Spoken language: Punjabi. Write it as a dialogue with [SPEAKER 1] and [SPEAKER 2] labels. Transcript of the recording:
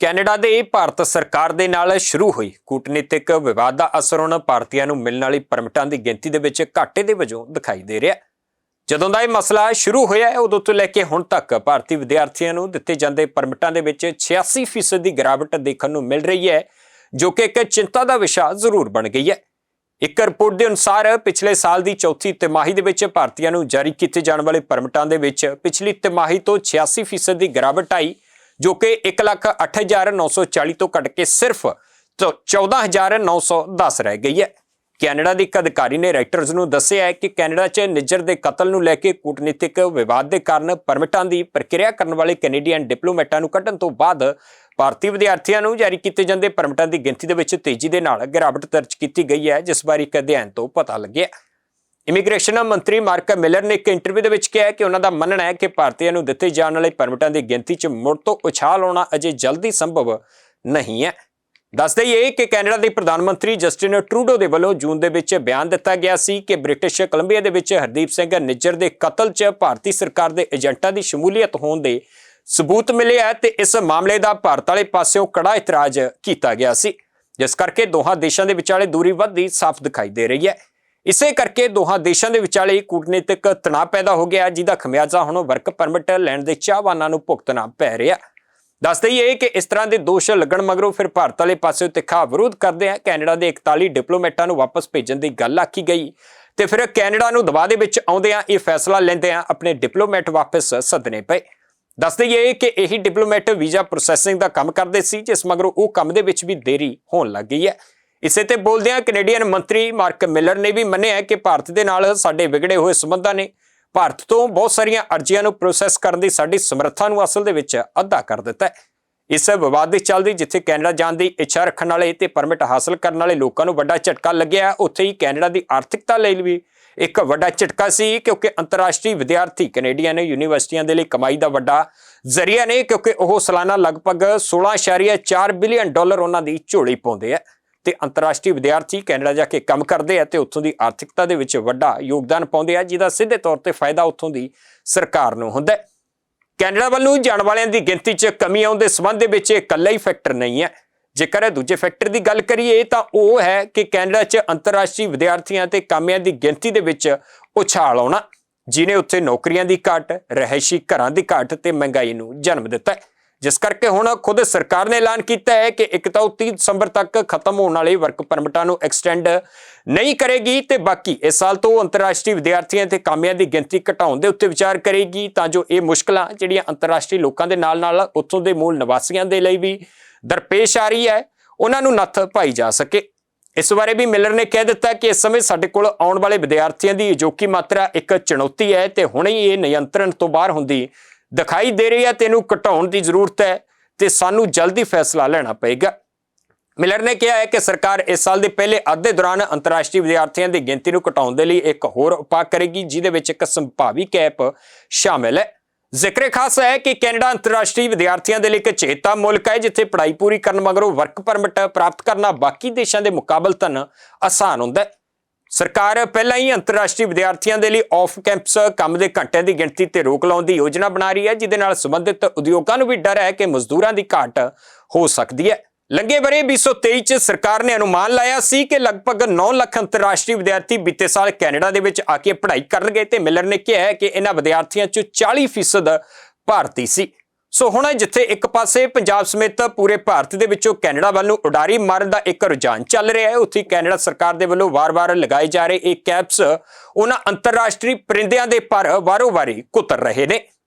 [SPEAKER 1] ਕੈਨੇਡਾ ਦੇ ਭਾਰਤ ਸਰਕਾਰ ਦੇ ਨਾਲ ਸ਼ੁਰੂ ਹੋਈ ਕੂਟਨੀਤਿਕ ਵਿਵਾਦ ਦਾ ਅਸਰ ਹੁਣ ਭਾਰਤੀਆਂ ਨੂੰ ਮਿਲਣ ਵਾਲੀ ਪਰਮਿਟਾਂ ਦੀ ਗਿਣਤੀ ਦੇ ਵਿੱਚ ਘਾਟੇ ਦੇ ਵਜੋਂ ਦਿਖਾਈ ਦੇ ਰਿਹਾ ਜਦੋਂ ਦਾ ਇਹ ਮਸਲਾ ਸ਼ੁਰੂ ਹੋਇਆ ਹੈ, ਉਦੋਂ ਤੋਂ ਲੈ ਕੇ ਹੁਣ ਤੱਕ ਭਾਰਤੀ ਵਿਦਿਆਰਥੀਆਂ ਨੂੰ ਦਿੱਤੇ ਜਾਂਦੇ ਪਰਮਿਟਾਂ ਦੇ ਵਿੱਚ 86% ਦੀ ਗਿਰਾਵਟ ਦੇਖਣ ਨੂੰ ਮਿਲ ਰਹੀ ਹੈ, ਜੋ ਕਿ ਇੱਕ ਚਿੰਤਾ ਦਾ ਵਿਸ਼ਾ ਜ਼ਰੂਰ ਬਣ ਗਈ ਹੈ। ਇੱਕ ਰਿਪੋਰਟ ਦੇ ਅਨੁਸਾਰ ਪਿਛਲੇ ਸਾਲ ਦੀ ਚੌਥੀ ਤਿਮਾਹੀ ਦੇ ਵਿੱਚ ਭਾਰਤੀਆਂ ਨੂੰ ਜਾਰੀ ਕੀਤੇ ਜਾਣ ਵਾਲੇ ਪਰਮਿਟਾਂ ਦੇ ਵਿੱਚ ਪਿਛਲੀ ਤਿਮਾਹੀ ਤੋਂ 86% ਦੀ ਗਿਰਾਵਟ ਆਈ। ਜੋ ਕਿ 108940 ਤੋਂ ਘਟ ਕੇ ਸਿਰਫ 14910 ਰਹਿ ਗਈ ਹੈ। ਕੈਨੇਡਾ ਦੇ ਇੱਕ ਅਧਿਕਾਰੀ ਨੇ ਰਾਈਟਰਜ਼ ਨੂੰ ਦੱਸਿਆ ਹੈ ਕਿ ਕੈਨੇਡਾ 'ਚ ਨਿੱਜਰ ਦੇ ਕਤਲ ਨੂੰ ਲੈ ਕੇ ਕੂਟਨੀਤਿਕ ਵਿਵਾਦ ਦੇ ਕਾਰਨ ਪਰਮਿਟਾਂ ਦੀ ਪ੍ਰਕਿਰਿਆ ਕਰਨ ਵਾਲੇ ਕੈਨੇਡੀਅਨ ਡਿਪਲੋਮੈਟਾਂ ਨੂੰ ਕੱਢਣ ਤੋਂ ਬਾਅਦ ਭਾਰਤੀ ਵਿਦਿਆਰਥੀਆਂ ਨੂੰ ਜਾਰੀ ਕੀਤੇ ਜਾਂਦੇ ਪਰਮਿਟਾਂ ਦੀ ਗਿਣਤੀ ਦੇ ਵਿੱਚ ਤੇਜ਼ੀ ਦੇ ਨਾਲ ਗਿਰਾਵਟ ਦਰਜ ਕੀਤੀ ਗਈ ਹੈ, ਜਿਸ ਬਾਰੇ ਇੱਕ ਅਧਿਐਨ ਤੋਂ ਪਤਾ ਲੱਗਿਆ ਇਮੀਗ੍ਰੇਸ਼ਨ ਮੰਤਰੀ ਮਾਰਕ ਮਿਲਰ ਨੇ ਇੱਕ ਇੰਟਰਵਿਊ ਦੇ ਵਿੱਚ ਕਿਹਾ ਕਿ ਉਹਨਾਂ ਦਾ ਮੰਨਣਾ ਹੈ ਕਿ ਭਾਰਤੀਆਂ ਨੂੰ ਦਿੱਤੇ ਜਾਣ ਵਾਲੇ ਪਰਮਿਟਾਂ ਦੀ ਗਿਣਤੀ 'ਚ ਮੁੜ ਤੋਂ ਉਛਾਲ ਆਉਣਾ ਅਜੇ ਜਲਦੀ ਸੰਭਵ ਨਹੀਂ ਹੈ। ਦੱਸ ਹੀ ਕਿ ਕੈਨੇਡਾ ਦੇ ਪ੍ਰਧਾਨ ਮੰਤਰੀ ਜਸਟਿਨ ਟਰੂਡੋ ਦੇ ਵੱਲੋਂ ਜੂਨ ਦੇ ਵਿੱਚ ਬਿਆਨ ਦਿੱਤਾ ਗਿਆ ਸੀ ਕਿ ਬ੍ਰਿਟਿਸ਼ ਕੋਲੰਬੀਆ ਦੇ ਵਿੱਚ ਹਰਦੀਪ ਸਿੰਘ ਨਿੱਜਰ ਦੇ ਕਤਲ 'ਚ ਭਾਰਤੀ ਸਰਕਾਰ ਦੇ ਏਜੰਟਾਂ ਦੀ ਸ਼ਮੂਲੀਅਤ ਹੋਣ ਦੇ ਸਬੂਤ ਮਿਲੇ ਹੈ ਤੇ ਇਸ ਮਾਮਲੇ ਦਾ ਭਾਰਤ ਵਾਲੇ ਪਾਸਿਓਂ ਕੜਾ ਇਤਰਾਜ਼ ਕੀਤਾ ਗਿਆ ਸੀ। ਜਿਸ ਕਰਕੇ ਦੋਹਾਂ ਦੇਸ਼ਾਂ ਦੇ ਵਿਚਾਲੇ ਦੂਰੀ ਵੱਧਦੀ ਸਾਫ਼ ਦਿਖਾਈ ਦੇ ਰਹੀ ਹੈ। ਇਸੇ ਕਰਕੇ ਦੋਹਾਂ ਦੇਸ਼ਾਂ ਦੇ ਵਿਚਾਲੇ ਕੂਟਨੀਤਿਕ ਤਣਾਅ ਪੈਦਾ ਹੋ ਗਿਆ, ਜਿਹਦਾ ਖਮਿਆਜ਼ਾ ਹੁਣ ਵਰਕ ਪਰਮਿਟ ਲੈਣ ਦੇ ਚਾਹਵਾਨਾਂ ਨੂੰ ਭੁਗਤਣਾ ਪੈ ਰਿਹਾ ਦੱਸ ਹੀ ਕਿ ਇਸ ਤਰ੍ਹਾਂ ਦੇ ਦੋਸ਼ ਲੱਗਣ ਮਗਰੋਂ ਫਿਰ ਭਾਰਤ ਵਾਲੇ ਪਾਸੇ ਤਿੱਖਾ ਵਿਰੋਧ ਕਰਦੇ ਆ। ਕੈਨੇਡਾ ਦੇ 41 ਡਿਪਲੋਮੈਟਾਂ ਨੂੰ ਵਾਪਸ ਭੇਜਣ ਦੀ ਗੱਲ ਆਖੀ ਗਈ। ਤੇ ਫਿਰ ਕੈਨੇਡਾ ਨੂੰ ਦਬਾਅ ਦੇ ਵਿੱਚ ਆਉਂਦੇ ਆ, ਇਹ ਫੈਸਲਾ ਲੈਂਦੇ ਆ, ਆਪਣੇ ਡਿਪਲੋਮੈਟ ਵਾਪਸ ਸੱਦਣੇ ਪਏ। ਦੱਸ ਹੀ ਕਿ ਇਹੀ ਡਿਪਲੋਮੈਟ ਵੀਜ਼ਾ ਪ੍ਰੋਸੈਸਿੰਗ ਦਾ ਕੰਮ ਕਰਦੇ ਸੀ, ਜਿਸ ਮਗਰੋਂ ਉਹ ਕੰਮ ਦੇ ਵਿੱਚ ਵੀ ਦੇਰੀ ਹੋਣ ਲੱਗ ਗਈ ਹੈ। ਇਸੇ ਤੇ ਬੋਲਦਿਆਂ ਕੈਨੇਡੀਅਨ ਮੰਤਰੀ ਮਾਰਕ ਮਿਲਰ ਨੇ ਵੀ ਮੰਨਿਆ ਕਿ ਭਾਰਤ ਦੇ ਨਾਲ ਸਾਡੇ ਵਿਗੜੇ ਹੋਏ ਸਬੰਧਾਂ ਨੇ ਭਾਰਤ ਤੋਂ ਬਹੁਤ ਸਾਰੀਆਂ ਅਰਜ਼ੀਆਂ ਨੂੰ ਪ੍ਰੋਸੈਸ ਕਰਨ ਦੀ ਸਾਡੀ ਸਮਰੱਥਾ ਨੂੰ ਅਸਲ ਦੇ ਵਿੱਚ ਅੱਧਾ ਕਰ ਦਿੱਤਾ ਹੈ। ਇਸ ਵਿਵਾਦ ਦੇ ਚੱਲਦੇ ਜਿੱਥੇ ਕੈਨੇਡਾ ਜਾਣ ਦੀ ਇੱਛਾ ਰੱਖਣ ਵਾਲੇ ਤੇ ਪਰਮਿਟ ਹਾਸਲ ਕਰਨ ਵਾਲੇ ਲੋਕਾਂ ਨੂੰ ਵੱਡਾ ਝਟਕਾ ਲੱਗਿਆ, ਉੱਥੇ ਹੀ ਕੈਨੇਡਾ ਦੀ ਆਰਥਿਕਤਾ ਲਈ ਵੀ ਇੱਕ ਵੱਡਾ ਝਟਕਾ ਸੀ, ਕਿਉਂਕਿ ਅੰਤਰਰਾਸ਼ਟਰੀ ਵਿਦਿਆਰਥੀ ਕੈਨੇਡੀਅਨ ਯੂਨੀਵਰਸਿਟੀਆਂ ਦੇ ਲਈ ਕਮਾਈ ਦਾ ਵੱਡਾ ਜ਼ਰੀਆ ਨੇ, ਕਿਉਂਕਿ ਉਹ ਸਾਲਾਨਾ ਲਗਭਗ 16.4 ਬਿਲੀਅਨ ਡਾਲਰ ਉਹਨਾਂ ਦੀ ਝੋਲੀ ਪਾਉਂਦੇ ਆ। ਤੇ ਅੰਤਰਰਾਸ਼ਟਰੀ ਵਿਦਿਆਰਥੀ ਕੈਨੇਡਾ ਜਾ ਕੇ ਕੰਮ ਕਰਦੇ ਆ ਤੇ ਉੱਥੋਂ ਦੀ ਆਰਥਿਕਤਾ ਦੇ ਵਿੱਚ ਵੱਡਾ ਯੋਗਦਾਨ ਪਾਉਂਦੇ ਆ, ਜਿਹਦਾ ਸਿੱਧੇ ਤੌਰ ਤੇ ਫਾਇਦਾ ਉੱਥੋਂ ਦੀ ਸਰਕਾਰ ਨੂੰ ਹੁੰਦਾ ਕੈਨੇਡਾ ਵੱਲੋਂ ਜਾਣ ਵਾਲਿਆਂ ਦੀ ਗਿਣਤੀ 'ਚ ਕਮੀ ਆਉਣ ਦੇ ਸਬੰਧ ਦੇ ਵਿੱਚ ਇਹ ਇਕੱਲਾ ਹੀ ਫੈਕਟਰ ਨਹੀਂ ਹੈ। ਜੇਕਰ ਇਹ ਦੂਜੇ ਫੈਕਟਰ ਦੀ ਗੱਲ ਕਰੀਏ, ਤਾਂ ਉਹ ਹੈ ਕਿ ਕੈਨੇਡਾ 'ਚ ਅੰਤਰਰਾਸ਼ਟਰੀ ਵਿਦਿਆਰਥੀਆਂ ਤੇ ਕਾਮਿਆਂ ਦੀ ਗਿਣਤੀ ਦੇ ਵਿੱਚ ਉਛਾਲ ਆਉਣਾ ਜਿਨੇ ਉੱਥੇ ਨੌਕਰੀਆਂ ਦੀ ਘਾਟ ਰਹਿائشੀ ਘਰਾਂ ਦੀ ਘਾਟ ਤੇ ਮਹਿੰਗਾਈ ਨੂੰ ਜਨਮ ਦਿੱਤਾ ਹੈ। ਜਿਸ ਕਰਕੇ ਹੁਣ ਖੁਦ ਸਰਕਾਰ ਨੇ ਐਲਾਨ ਕੀਤਾ ਹੈ ਕਿ ਇੱਕ ਤਾਂ ਉਹ 30 ਦਸੰਬਰ ਤੱਕ ਖਤਮ ਹੋਣ ਵਾਲੇ ਵਰਕ ਪਰਮਿਟਾਂ ਨੂੰ ਐਕਸਟੈਂਡ ਨਹੀਂ ਕਰੇਗੀ ਤੇ ਬਾਕੀ ਇਸ ਸਾਲ ਤੋਂ ਅੰਤਰਰਾਸ਼ਟਰੀ ਵਿਦਿਆਰਥੀਆਂ ਤੇ ਕਾਮਿਆਂ ਦੀ ਗਿਣਤੀ ਘਟਾਉਣ ਦੇ ਉੱਤੇ ਵਿਚਾਰ ਕਰੇਗੀ, ਤਾਂ ਜੋ ਇਹ ਮੁਸ਼ਕਲਾਂ ਜਿਹੜੀਆਂ ਅੰਤਰਰਾਸ਼ਟਰੀ ਲੋਕਾਂ ਦੇ ਨਾਲ ਨਾਲ ਉੱਥੋਂ ਦੇ ਮੂਲ ਨਿਵਾਸੀਆਂ ਦੇ ਲਈ ਵੀ ਦਰਪੇਸ਼ ਆ ਰਹੀ ਹੈ, ਉਹਨਾਂ ਨੂੰ ਨੱਥ ਪਾਈ ਜਾ ਸਕੇ। ਇਸ ਬਾਰੇ ਵੀ ਮਿਲਰ ਨੇ ਕਹਿ ਦਿੱਤਾ ਕਿ ਇਸ ਸਮੇਂ ਸਾਡੇ ਕੋਲ ਆਉਣ ਵਾਲੇ ਵਿਦਿਆਰਥੀਆਂ ਦੀ ਅਜੋਕੀ ਮਾਤਰਾ ਇੱਕ ਚੁਣੌਤੀ ਹੈ ਤੇ ਹੁਣੇ ਹੀ ਇਹ ਨਿਯੰਤਰਣ ਤੋਂ ਬਾਹਰ ਹੁੰਦੀ ਦਿਖਾਈ ਦੇ ਰਹੀ ਹੈ ਤੇ ਇਹਨੂੰ ਘਟਾਉਣ ਦੀ ਜ਼ਰੂਰਤ ਹੈ ਤੇ ਸਾਨੂੰ ਜਲਦੀ ਫੈਸਲਾ ਲੈਣਾ ਪਏਗਾ। ਮਿਲਰ ਨੇ ਕਿਹਾ ਹੈ ਕਿ ਸਰਕਾਰ ਇਸ ਸਾਲ ਦੇ ਪਹਿਲੇ ਅੱਧੇ ਦੌਰਾਨ ਅੰਤਰਰਾਸ਼ਟਰੀ ਵਿਦਿਆਰਥੀਆਂ ਦੀ ਗਿਣਤੀ ਨੂੰ ਘਟਾਉਣ ਦੇ ਲਈ ਇੱਕ ਹੋਰ ਉਪਾਅ ਕਰੇਗੀ, ਜਿਹਦੇ ਵਿੱਚ ਇੱਕ ਸੰਭਾਵੀ ਕੈਪ ਸ਼ਾਮਿਲ ਹੈ। ਜ਼ਿਕਰ ਖਾਸ ਹੈ ਕਿ ਕੈਨੇਡਾ ਅੰਤਰਰਾਸ਼ਟਰੀ ਵਿਦਿਆਰਥੀਆਂ ਦੇ ਲਈ ਇੱਕ ਚੇਤਾ ਮੁਲਕ ਹੈ, ਜਿੱਥੇ ਪੜ੍ਹਾਈ ਪੂਰੀ ਕਰਨ ਮਗਰੋਂ ਵਰਕ ਪਰਮਿਟ ਪ੍ਰਾਪਤ ਕਰਨਾ ਬਾਕੀ ਦੇਸ਼ਾਂ ਦੇ ਮੁਕਾਬਲਤਨ ਆਸਾਨ ਹੁੰਦਾ ਹੈ। ਸਰਕਾਰ ਪਹਿਲਾਂ ਹੀ ਅੰਤਰਰਾਸ਼ਟਰੀ ਵਿਦਿਆਰਥੀਆਂ ਦੇ ਲਈ ਆਫ ਕੈਂਪਸ ਕੰਮ ਦੇ ਘੰਟਿਆਂ ਦੀ ਗਿਣਤੀ ਤੇ ਰੋਕ ਲਾਉਣ ਦੀ ਯੋਜਨਾ ਬਣਾ ਰਹੀ ਹੈ, ਜਿਹਦੇ ਨਾਲ ਸੰਬੰਧਿਤ ਉਦਯੋਗਾਂ ਨੂੰ ਵੀ ਡਰ ਹੈ ਕਿ ਮਜ਼ਦੂਰਾਂ ਦੀ ਘਾਟ ਹੋ ਸਕਦੀ ਹੈ। ਲੰਗੇ ਬਰੇ 2023 ਚ ਸਰਕਾਰ ਨੇ ਅਨੁਮਾਨ ਲਾਇਆ ਸੀ ਕਿ ਲਗਭਗ 9 ਲੱਖ ਅੰਤਰਰਾਸ਼ਟਰੀ ਵਿਦਿਆਰਥੀ ਬੀਤੇ ਸਾਲ ਕੈਨੇਡਾ ਦੇ ਵਿੱਚ ਆ ਕੇ ਪੜ੍ਹਾਈ ਕਰਨਗੇ ਤੇ ਮਿਲਰ ਨੇ ਕਿਹਾ ਕਿ ਇਹਨਾਂ ਵਿਦਿਆਰਥੀਆਂ ਚੋਂ 40% ਭਾਰਤੀ ਸੀ। ਸੋ ਹੁਣ ਜਿੱਥੇ ਇੱਕ ਪਾਸੇ ਪੰਜਾਬ ਸਮੇਤ ਪੂਰੇ ਭਾਰਤ ਦੇ ਵਿੱਚੋਂ ਕੈਨੇਡਾ ਵੱਲ ਨੂੰ ਉਡਾਰੀ ਮਾਰਨ ਦਾ ਇੱਕ ਰੁਝਾਨ ਚੱਲ ਰਿਹਾ ਹੈ, ਉੱਥੇ ਕੈਨੇਡਾ ਸਰਕਾਰ ਦੇ ਵੱਲੋਂ ਵਾਰ-ਵਾਰ ਲਗਾਏ ਜਾ ਰਹੇ ਇਹ ਕੈਪਸ ਉਹਨਾਂ ਅੰਤਰਰਾਸ਼ਟਰੀ ਪਰਿੰਦਿਆਂ ਦੇ ਪਰ ਵਾਰੋ-ਵਾਰੀ ਕੁਤਰ ਰਹੇ ਨੇ।